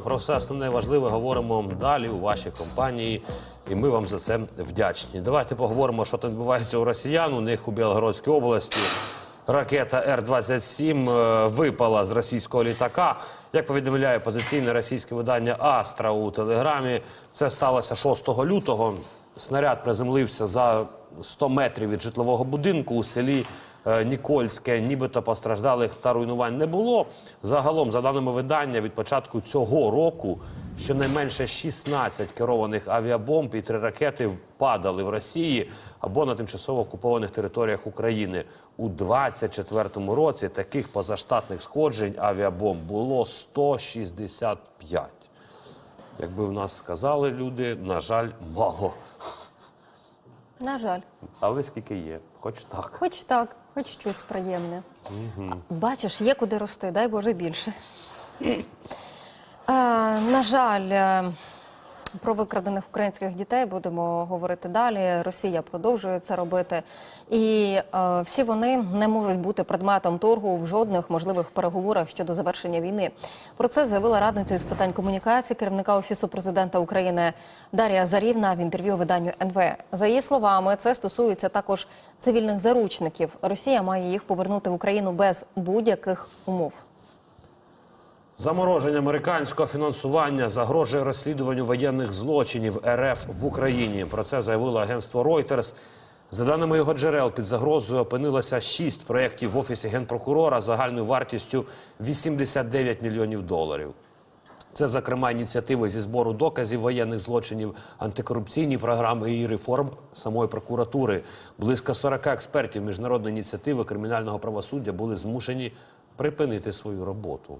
Про все основне важливе говоримо далі у вашій компанії, і ми вам за це вдячні. Давайте поговоримо, що там відбувається у росіян. У них у Білгородській області ракета Р-27 е, випала з російського літака. Як повідомляє позиційне російське видання Астра у телеграмі, це сталося 6 лютого. Снаряд приземлився за 100 метрів від житлового будинку у селі Нікольське, нібито постраждалих та руйнувань не було. Загалом, за даними видання, від початку цього року щонайменше 16 керованих авіабомб і три ракети впадали в Росії або на тимчасово окупованих територіях України. У 24-му році таких позаштатних сходжень авіабомб було 165. Якби в нас сказали люди, на жаль, мало. На жаль, Але скільки є, хоч так. хоч так, хоч щось приємне. Бачиш, є куди рости, дай Боже більше. Е, на жаль, е, про викрадених українських дітей будемо говорити далі. Росія продовжує це робити, і е, всі вони не можуть бути предметом торгу в жодних можливих переговорах щодо завершення війни. Про це заявила радниця із питань комунікації керівника офісу президента України Дар'я Зарівна в інтерв'ю виданню НВ. За її словами, це стосується також цивільних заручників. Росія має їх повернути в Україну без будь-яких умов. Замороження американського фінансування загрожує розслідуванню воєнних злочинів РФ в Україні. Про це заявило агентство Reuters. За даними його джерел, під загрозою опинилося шість проєктів в офісі генпрокурора загальною вартістю 89 мільйонів доларів. Це, зокрема, ініціативи зі збору доказів воєнних злочинів, антикорупційні програми і реформ самої прокуратури. Близько 40 експертів міжнародної ініціативи кримінального правосуддя були змушені припинити свою роботу.